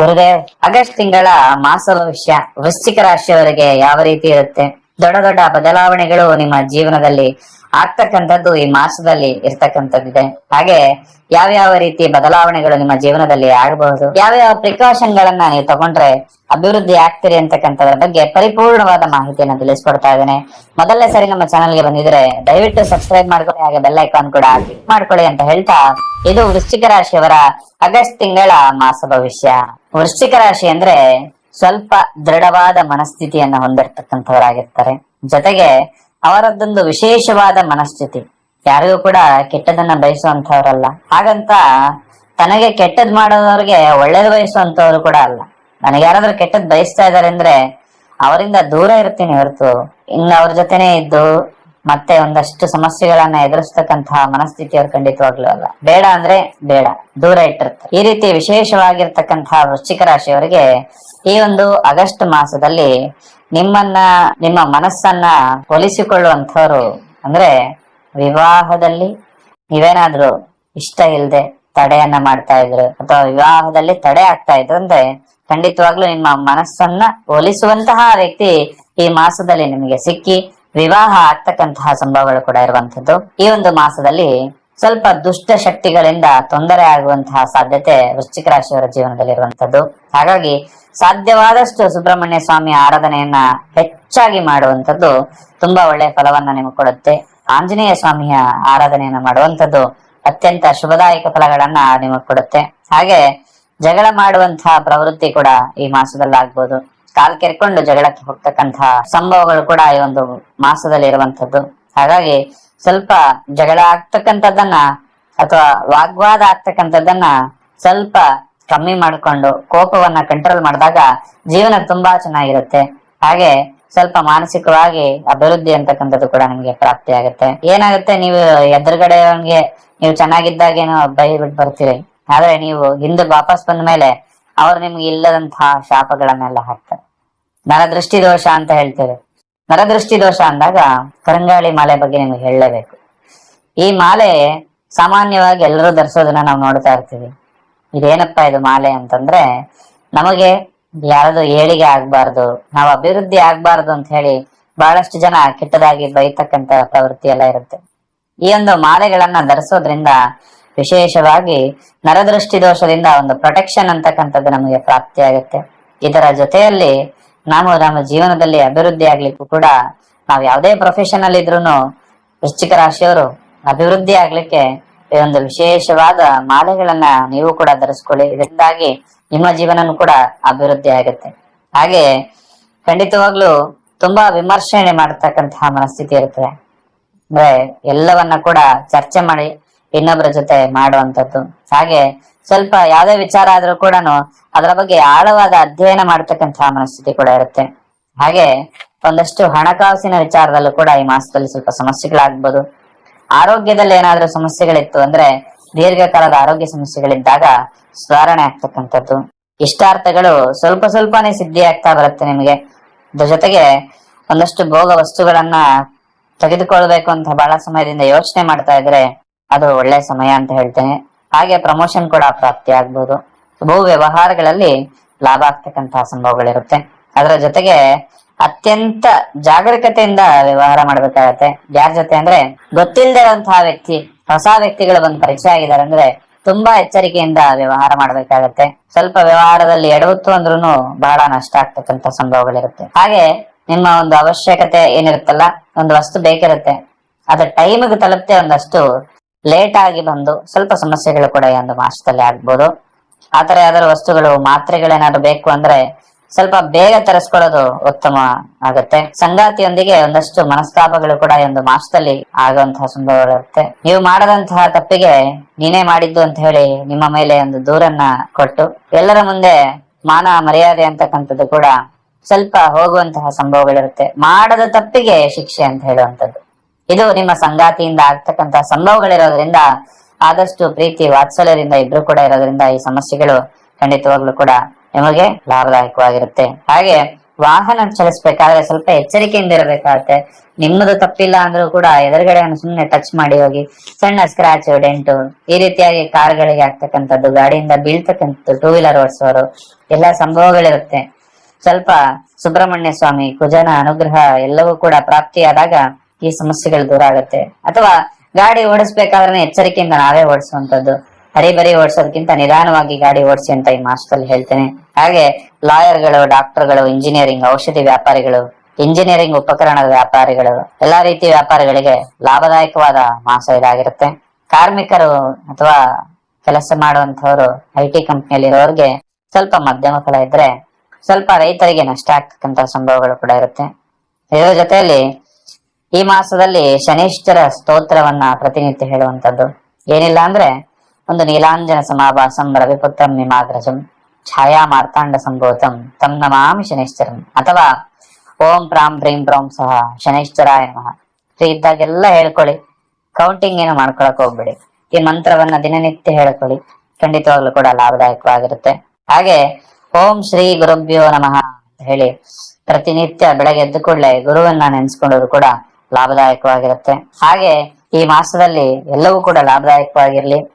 Gurudev August ತಿಂಗಳ ಮಾಸ ಭವಿಷ್ಯ ವೃಶ್ಚಿಕ ರಾಶಿಯವರಿಗೆ ಯಾವ ರೀತಿ ಇರುತ್ತೆ? ದೊಡ್ಡ ದೊಡ್ಡ ಬದಲಾವಣೆಗಳು ನಿಮ್ಮ ಜೀವನದಲ್ಲಿ ಆಗ್ತಕ್ಕಂಥದ್ದು ಈ ಮಾಸದಲ್ಲಿ ಇರ್ತಕ್ಕಂಥದ್ದಿದೆ. ಹಾಗೆ ಯಾವ್ಯಾವ ರೀತಿ ಬದಲಾವಣೆಗಳು ನಿಮ್ಮ ಜೀವನದಲ್ಲಿ ಆಗಬಹುದು? ಯಾವ್ಯಾವ ಪ್ರಿಕಾಷನ್ ಗಳನ್ನ ನೀವು ತಗೊಂಡ್ರೆ ಅಭಿವೃದ್ಧಿ ಆಗ್ತೀರಿ ಅಂತಕ್ಕಂಥದ್ರ ಬಗ್ಗೆ ಪರಿಪೂರ್ಣವಾದ ಮಾಹಿತಿಯನ್ನು ತಿಳಿಸ್ಕೊಡ್ತಾ ಇದ್ದೇನೆ. ಮೊದಲನೇ ಸರಿ ನಮ್ಮ ಚಾನಲ್ಗೆ ಬಂದಿದ್ರೆ ದಯವಿಟ್ಟು ಸಬ್ಸ್ಕ್ರೈಬ್ ಮಾಡ್ಕೊಳ್ಳಿ, ಹಾಗೆ ಬೆಲ್ ಐಕಾನ್ ಕೂಡ ಕ್ಲಿಕ್ ಮಾಡ್ಕೊಳ್ಳಿ ಅಂತ ಹೇಳ್ತಾ, ಇದು ವೃಶ್ಚಿಕ ರಾಶಿಯವರ ಆಗಸ್ಟ್ ತಿಂಗಳ ಮಾಸ ಭವಿಷ್ಯ ವೃಶ್ಚಿಕ ರಾಶಿ ಅಂದ್ರೆ ಸ್ವಲ್ಪ ದೃಢವಾದ ಮನಸ್ಥಿತಿಯನ್ನ ಹೊಂದಿರ್ತಕ್ಕಂಥವರಾಗಿರ್ತಾರೆ. ಜೊತೆಗೆ ಅವರದ್ದೊಂದು ವಿಶೇಷವಾದ ಮನಸ್ಥಿತಿ. ಯಾರಿಗೂ ಕೂಡ ಕೆಟ್ಟದನ್ನ ಬಯಸುವಂತವ್ರಲ್ಲ ಹಾಗಂತ ತನಗೆ ಕೆಟ್ಟದ್ ಮಾಡೋದವ್ರಿಗೆ ಒಳ್ಳೇದು ಬಯಸುವಂತವ್ರು ಕೂಡ ಅಲ್ಲ. ನನಗೆ ಯಾರಾದ್ರೂ ಕೆಟ್ಟದ್ ಬಯಸ್ತಾ ಇದಾರೆ ಅಂದ್ರೆ ಅವರಿಂದ ದೂರ ಇರ್ತೀನಿ ಹೊರತು. ಇನ್ನು ಅವ್ರ ಜೊತೆನೆ ಇದ್ದು ಮತ್ತೆ ಒಂದಷ್ಟು ಸಮಸ್ಯೆಗಳನ್ನ ಎದುರಿಸ್ತಕ್ಕಂತಹ ಮನಸ್ಥಿತಿ ಅವ್ರು ಖಂಡಿತವಾಗ್ಲೂ ಅಲ್ಲ. ಬೇಡ ಅಂದ್ರೆ ಬೇಡ. ದೂರ ಇಟ್ಟಿರ್ತಾರೆ ಈ ರೀತಿ ವಿಶೇಷವಾಗಿರ್ತಕ್ಕಂತಹ ವೃಶ್ಚಿಕ ರಾಶಿಯವರಿಗೆ ಈ ಒಂದು ಆಗಸ್ಟ್ ಮಾಸದಲ್ಲಿ ನಿಮ್ಮನ್ನ, ನಿಮ್ಮ ಮನಸ್ಸನ್ನ ಒಲಿಸಿಕೊಳ್ಳುವಂಥವ್ರು ಅಂದ್ರೆ ವಿವಾಹದಲ್ಲಿ ನೀವೇನಾದ್ರೂ ಇಷ್ಟ ಇಲ್ಲದೆ ತಡೆಯನ್ನ ಮಾಡ್ತಾ ಇದ್ರು ಅಥವಾ ವಿವಾಹದಲ್ಲಿ ತಡೆ ಆಗ್ತಾ ಇದ್ರು ಅಂದ್ರೆ ಖಂಡಿತವಾಗ್ಲೂ ನಿಮ್ಮ ಮನಸ್ಸನ್ನ ಒಲಿಸುವಂತಹ ವ್ಯಕ್ತಿ ಈ ಮಾಸದಲ್ಲಿ ನಿಮಗೆ ಸಿಕ್ಕಿ ವಿವಾಹ ಆಗ್ತಕ್ಕಂತಹ ಸಂಭವಗಳು ಕೂಡ ಇರುವಂತದ್ದು ಈ ಒಂದು ಮಾಸದಲ್ಲಿ ಸ್ವಲ್ಪ ದುಷ್ಟ ಶಕ್ತಿಗಳಿಂದ ತೊಂದರೆ ಆಗುವಂತಹ ಸಾಧ್ಯತೆ ವೃಶ್ಚಿಕ ರಾಶಿಯವರ ಜೀವನದಲ್ಲಿ ಇರುವಂತದ್ದು ಹಾಗಾಗಿ ಸಾಧ್ಯವಾದಷ್ಟು ಸುಬ್ರಹ್ಮಣ್ಯ ಸ್ವಾಮಿ ಆರಾಧನೆಯನ್ನ ಹೆಚ್ಚಾಗಿ ಮಾಡುವಂತದ್ದು ತುಂಬಾ ಒಳ್ಳೆಯ ಫಲವನ್ನ ನಿಮಗೆ ಕೊಡುತ್ತೆ. ಆಂಜನೇಯ ಸ್ವಾಮಿಯ ಆರಾಧನೆಯನ್ನ ಮಾಡುವಂತದ್ದು ಅತ್ಯಂತ ಶುಭದಾಯಕ ಫಲಗಳನ್ನ ನಿಮಗೆ ಕೊಡುತ್ತೆ. ಹಾಗೆ ಜಗಳ ಮಾಡುವಂತಹ ಪ್ರವೃತ್ತಿ ಕೂಡ ಈ ಮಾಸದಲ್ಲಿ ಆಗ್ಬೋದು ಕಾಲ್ ಕೆರ್ಕೊಂಡು ಜಗಳಕ್ಕೆ ಹೋಗ್ತಕ್ಕಂತಹ ಸಂಭವಗಳು ಕೂಡ ಈ ಒಂದು ಮಾಸದಲ್ಲಿ ಇರುವಂತದ್ದು ಹಾಗಾಗಿ ಸ್ವಲ್ಪ ಜಗಳ ಆಗ್ತಕ್ಕಂಥದ್ದನ್ನ ಅಥವಾ ವಾಗ್ವಾದ ಆಗ್ತಕ್ಕಂಥದ್ದನ್ನ ಸ್ವಲ್ಪ ಕಮ್ಮಿ ಮಾಡಿಕೊಂಡು ಕೋಪವನ್ನ ಕಂಟ್ರೋಲ್ ಮಾಡಿದಾಗ ಜೀವನ ತುಂಬಾ ಚೆನ್ನಾಗಿರುತ್ತೆ. ಹಾಗೆ ಸ್ವಲ್ಪ ಮಾನಸಿಕವಾಗಿ ಅಭಿವೃದ್ಧಿ ಅಂತಕ್ಕಂಥದ್ದು ಕೂಡ ನಿಮ್ಗೆ ಪ್ರಾಪ್ತಿ ಆಗುತ್ತೆ. ಏನಾಗುತ್ತೆ, ನೀವು ಎದುರುಗಡೆಯವನ್ಗೆ ನೀವು ಚೆನ್ನಾಗಿದ್ದಾಗೇನೋ ಬೈ ಬಿಟ್ಟು ಬರ್ತೀರಿ. ಆದ್ರೆ ನೀವು ಹಿಂದೆ ವಾಪಸ್ ಬಂದ ಮೇಲೆ ಅವ್ರು ನಿಮ್ಗೆ ಇಲ್ಲದಂತಹ ಶಾಪಗಳನ್ನೆಲ್ಲ ಹಾಕ್ತಾರೆ. ನರದೃಷ್ಟಿ ದೋಷ ಅಂತ ಹೇಳ್ತೇವೆ ನರದೃಷ್ಟಿ ದೋಷ ಅಂದಾಗ ಕರಂಗಾಳಿ ಮಾಲೆ ಬಗ್ಗೆ ನಿಮ್ಗೆ ಹೇಳಲೇಬೇಕು. ಈ ಮಾಲೆ ಸಾಮಾನ್ಯವಾಗಿ ಎಲ್ಲರೂ ಧರಿಸೋದನ್ನ ನಾವು ನೋಡ್ತಾ ಇರ್ತೀವಿ. ಇದೇನಪ್ಪಾ ಇದು ಮಾಲೆ ಅಂತಂದ್ರೆ ನಮಗೆ ಯಾರದು ಏಳಿಗೆ ಆಗ್ಬಾರ್ದು, ನಾವು ಅಭಿವೃದ್ಧಿ ಆಗ್ಬಾರ್ದು ಅಂತ ಹೇಳಿ ಬಹಳಷ್ಟು ಜನ ಕೆಟ್ಟದಾಗಿ ಬೈತಕ್ಕಂತ ಪ್ರವೃತ್ತಿ ಎಲ್ಲ ಇರುತ್ತೆ. ಈ ಒಂದು ಮಾಲೆಗಳನ್ನ ಧರಿಸೋದ್ರಿಂದ ವಿಶೇಷವಾಗಿ ನರದೃಷ್ಟಿ ದೋಷದಿಂದ ಒಂದು ಪ್ರೊಟೆಕ್ಷನ್ ಅಂತಕ್ಕಂಥದ್ದು ನಮಗೆ ಪ್ರಾಪ್ತಿ ಆಗುತ್ತೆ ಇದರ ಜೊತೆಯಲ್ಲಿ ನಾವು ನಮ್ಮ ಜೀವನದಲ್ಲಿ ಅಭಿವೃದ್ಧಿ ಆಗ್ಲಿಕ್ಕೂ ಕೂಡ ನಾವು ಯಾವುದೇ ಪ್ರೊಫೆಷನ್ ಅಲ್ಲಿ ಇದ್ರೂನು ವೃಶ್ಚಿಕ ರಾಶಿಯವರು ಅಭಿವೃದ್ಧಿ ಆಗ್ಲಿಕ್ಕೆ ಈ ಒಂದು ವಿಶೇಷವಾದ ಮಾಲೆಗಳನ್ನ ನೀವು ಕೂಡ ಧರಿಸ್ಕೊಳ್ಳಿ. ಇದರಿಂದಾಗಿ ನಿಮ್ಮ ಜೀವನನು ಕೂಡ ಅಭಿವೃದ್ಧಿ ಆಗುತ್ತೆ. ಹಾಗೆ ಖಂಡಿತವಾಗ್ಲೂ ತುಂಬಾ ವಿಮರ್ಶನೆ ಮಾಡತಕ್ಕಂತಹ ಮನಸ್ಥಿತಿ ಇರ್ತದೆ ಅಂದ್ರೆ ಎಲ್ಲವನ್ನ ಕೂಡ ಚರ್ಚೆ ಮಾಡಿ ಇನ್ನೊಬ್ಬರ ಜೊತೆ ಮಾಡುವಂತದ್ದು ಹಾಗೆ ಸ್ವಲ್ಪ ಯಾವ್ದೇ ವಿಚಾರ ಆದ್ರೂ ಕೂಡ ಅದರ ಬಗ್ಗೆ ಆಳವಾದ ಅಧ್ಯಯನ ಮಾಡ್ತಕ್ಕಂತಹ ಮನಸ್ಥಿತಿ ಕೂಡ ಇರುತ್ತೆ. ಹಾಗೆ ಒಂದಷ್ಟು ಹಣಕಾಸಿನ ವಿಚಾರದಲ್ಲೂ ಕೂಡ ಈ ಮಾಸದಲ್ಲಿ ಸ್ವಲ್ಪ ಸಮಸ್ಯೆಗಳಾಗ್ಬೋದು. ಆರೋಗ್ಯದಲ್ಲಿ ಏನಾದ್ರೂ ಸಮಸ್ಯೆಗಳಿತ್ತು ಅಂದ್ರೆ ದೀರ್ಘಕಾಲದ ಆರೋಗ್ಯ ಸಮಸ್ಯೆಗಳಿದ್ದಾಗ ಸುಧಾರಣೆ ಆಗ್ತಕ್ಕಂಥದ್ದು. ಇಷ್ಟಾರ್ಥಗಳು ಸ್ವಲ್ಪ ಸ್ವಲ್ಪನೇ ಸಿದ್ಧಿ ಆಗ್ತಾ ಬರುತ್ತೆ ನಿಮಗೆ. ಜೊತೆಗೆ ಒಂದಷ್ಟು ಭೋಗ ವಸ್ತುಗಳನ್ನ ತೆಗೆದುಕೊಳ್ಬೇಕು ಅಂತ ಬಹಳ ಸಮಯದಿಂದ ಯೋಚನೆ ಮಾಡ್ತಾ ಇದ್ರೆ ಅದು ಒಳ್ಳೆ ಸಮಯ ಅಂತ ಹೇಳ್ತೇನೆ. ಹಾಗೆ ಪ್ರಮೋಷನ್ ಕೂಡ ಪ್ರಾಪ್ತಿ ಆಗ್ಬೋದು. ಭೂ ವ್ಯವಹಾರಗಳಲ್ಲಿ ಲಾಭ ಆಗ್ತಕ್ಕಂತಹ ಸಂಭವಗಳಿರುತ್ತೆ. ಅದರ ಜೊತೆಗೆ ಅತ್ಯಂತ ಜಾಗರೂಕತೆಯಿಂದ ವ್ಯವಹಾರ ಮಾಡ್ಬೇಕಾಗತ್ತೆ. ಯಾರ ಜೊತೆ ಅಂದ್ರೆ ಗೊತ್ತಿಲ್ಲದೆ ವ್ಯಕ್ತಿ, ಹೊಸ ವ್ಯಕ್ತಿಗಳು ಬಂದು ಪರಿಚಯ ಆಗಿದ್ದಾರೆ ಅಂದ್ರೆ ತುಂಬಾ ಎಚ್ಚರಿಕೆಯಿಂದ ವ್ಯವಹಾರ ಮಾಡ್ಬೇಕಾಗತ್ತೆ. ಸ್ವಲ್ಪ ವ್ಯವಹಾರದಲ್ಲಿ ಎಡವತ್ತು ಅಂದ್ರೂ ಬಹಳ ನಷ್ಟ ಆಗ್ತಕ್ಕಂತ ಸಂಭವಗಳಿರುತ್ತೆ. ಹಾಗೆ ನಿಮ್ಮ ಒಂದು ಅವಶ್ಯಕತೆ ಏನಿರುತ್ತಲ್ಲ, ಒಂದು ವಸ್ತು ಬೇಕಿರುತ್ತೆ ಅದ್ರ ಟೈಮ್ಗೆ ತಲುಪತೆ ಒಂದಷ್ಟು ಲೇಟ್ ಆಗಿ ಬಂದು ಸ್ವಲ್ಪ ಸಮಸ್ಯೆಗಳು ಕೂಡ ಈ ಒಂದು ಮಾಸದಲ್ಲಿ ಆಗ್ಬೋದು. ಆತರ ಯಾವ್ದಾದ್ರು ವಸ್ತುಗಳು, ಮಾತ್ರೆಗಳೇನಾದ್ರು ಬೇಕು ಅಂದ್ರೆ ಸ್ವಲ್ಪ ಬೇಗ ತರಿಸ್ಕೊಳ್ಳೋದು ಉತ್ತಮ ಆಗುತ್ತೆ. ಸಂಗಾತಿಯೊಂದಿಗೆ ಒಂದಷ್ಟು ಮನಸ್ತಾಪಗಳು ಕೂಡ ಒಂದು ಮಾಸದಲ್ಲಿ ಆಗುವಂತಹ ಸಂಭವಗಳಿರುತ್ತೆ ನೀವು ಮಾಡದಂತಹ ತಪ್ಪಿಗೆ ನೀನೇ ಮಾಡಿದ್ದು ಅಂತ ಹೇಳಿ ನಿಮ್ಮ ಮೇಲೆ ಒಂದು ದೂರನ್ನ ಕೊಟ್ಟು ಎಲ್ಲರ ಮುಂದೆ ಮಾನ ಮರ್ಯಾದೆ ಅಂತಕ್ಕಂಥದ್ದು ಕೂಡ ಸ್ವಲ್ಪ ಹೋಗುವಂತಹ ಸಂಭವಗಳಿರುತ್ತೆ. ಮಾಡದ ತಪ್ಪಿಗೆ ಶಿಕ್ಷೆ ಅಂತ ಹೇಳುವಂಥದ್ದು. ಇದು ನಿಮ್ಮ ಸಂಗಾತಿಯಿಂದ ಆಗ್ತಕ್ಕಂತ ಸಂಭವಗಳಿರೋದ್ರಿಂದ ಆದಷ್ಟು ಪ್ರೀತಿ, ವಾತ್ಸಲ್ಯದಿಂದ ಇಬ್ರು ಕೂಡ ಇರೋದ್ರಿಂದ ಈ ಸಮಸ್ಯೆಗಳು ಖಂಡಿತವಾಗ್ಲೂ ಕೂಡ ನಿಮಗೆ ಲಾಭದಾಯಕವಾಗಿರುತ್ತೆ. ಹಾಗೆ ವಾಹನ ಚಲಿಸ್ಬೇಕಾದ್ರೆ ಸ್ವಲ್ಪ ಎಚ್ಚರಿಕೆಯಿಂದ ಇರಬೇಕಾಗತ್ತೆ. ನಿಮ್ಮದು ತಪ್ಪಿಲ್ಲ ಅಂದ್ರೂ ಕೂಡ ಎದುರುಗಡೆ ಸುಮ್ಮನೆ ಟಚ್ ಮಾಡಿ ಹೋಗಿ, ಸಣ್ಣ ಸ್ಕ್ರಾಚ್ ಡೆಂಟು ಈ ರೀತಿಯಾಗಿ ಕಾರ್ಗಳಿಗೆ ಆಗ್ತಕ್ಕಂಥದ್ದು, ಗಾಡಿಯಿಂದ ಬೀಳ್ತಕ್ಕಂಥದ್ದು ಟೂ ವೀಲರ್ ಓಡಿಸೋರು, ಎಲ್ಲ ಸಂಭವಗಳಿರುತ್ತೆ. ಸ್ವಲ್ಪ ಸುಬ್ರಹ್ಮಣ್ಯ ಸ್ವಾಮಿ, ಕುಜನ ಅನುಗ್ರಹ ಎಲ್ಲವೂ ಕೂಡ ಪ್ರಾಪ್ತಿಯಾದಾಗ ಈ ಸಮಸ್ಯೆಗಳು ದೂರ ಆಗುತ್ತೆ. ಅಥವಾ ಗಾಡಿ ಓಡಿಸ್ಬೇಕಾದ್ರೆ ಎಚ್ಚರಿಕೆಯಿಂದ ನಾವೇ ಓಡಿಸುವಂತದ್ದು ಹರಿಬರಿ ಓಡಿಸೋದಕ್ಕಿಂತ ನಿಧಾನವಾಗಿ ಗಾಡಿ ಓಡಿಸಿ ಅಂತ ಈ ಮಾಸದಲ್ಲಿ ಹೇಳ್ತೇನೆ. ಹಾಗೆ ಲಾಯರ್ಗಳು, ಡಾಕ್ಟರ್ಗಳು, ಇಂಜಿನಿಯರಿಂಗ್, ಔಷಧಿ ವ್ಯಾಪಾರಿಗಳು, ಇಂಜಿನಿಯರಿಂಗ್ ಉಪಕರಣದ ವ್ಯಾಪಾರಿಗಳು, ಎಲ್ಲಾ ರೀತಿಯ ವ್ಯಾಪಾರಿಗಳಿಗೆ ಲಾಭದಾಯಕವಾದ ಮಾಸ ಇದಾಗಿರುತ್ತೆ. ಕಾರ್ಮಿಕರು ಅಥವಾ ಕೆಲಸ ಮಾಡುವಂತವರು ಐ ಟಿ ಕಂಪ್ನಿಯಲ್ಲಿರೋರಿಗೆ ಸ್ವಲ್ಪ ಮಧ್ಯಮ ಫಲ ಇದ್ರೆ ಸ್ವಲ್ಪ ರೈತರಿಗೆ ನಷ್ಟ ಆಗ್ತಕ್ಕಂತ ಸಂಭವಗಳು ಕೂಡ ಇರುತ್ತೆ. ಇದರ ಜೊತೆಯಲ್ಲಿ ಈ ಮಾಸದಲ್ಲಿ ಶನಿಶ್ಚರ ಸ್ತೋತ್ರವನ್ನ ಪ್ರತಿನಿತ್ಯ ಹೇಳುವಂತದ್ದು ಏನಿಲ್ಲ ಅಂದ್ರೆ ಒಂದು ನೀಲಾಂಜನ ಸಮಾಭಾಸಂ ರವಿಪುತ್ರಂ ನಿಮಾಗ್ರಜಂ ಛಾಯಾ ಮಾರ್ತಾಂಡ ಸಂಭೂತಂ ತಂ ನಮಾಮಿ ಶನಿಶ್ಚರಂ ಅಥವಾ ಓಂ ಪ್ರಾಂ ಪ್ರೀಂ ಪ್ರಾಂ ಸಹ ಶನಿಶ್ಚರಾಯ ನಮಃ. ಫ್ರೀ ಇದ್ದಾಗೆಲ್ಲ ಹೇಳ್ಕೊಳ್ಳಿ. ಕೌಂಟಿಂಗ್ ಏನು ಮಾಡ್ಕೊಳಕ್ ಹೋಗ್ಬೇಡಿ. ಈ ಮಂತ್ರವನ್ನ ದಿನನಿತ್ಯ ಹೇಳ್ಕೊಳ್ಳಿ. ಖಂಡಿತವಾಗ್ಲೂ ಕೂಡ ಲಾಭದಾಯಕವಾಗಿರುತ್ತೆ. ಹಾಗೆ ಓಂ ಶ್ರೀ ಗುರುಭ್ಯೋ ನಮಃ ಅಂತ ಹೇಳಿ ಪ್ರತಿನಿತ್ಯ ಬೆಳಗ್ಗೆ ಎದ್ದ ಕೂಡಲೇ ಗುರುವನ್ನ ನೆನ್ಸ್ಕೊಳ್ಳೋದು ಕೂಡ ಲಾಭದಾಯಕವಾಗಿರುತ್ತೆ. ಹಾಗೆ ಈ ಮಾಸದಲ್ಲಿ ಎಲ್ಲವೂ ಕೂಡ ಲಾಭದಾಯಕವಾಗಿರ್ಲಿ.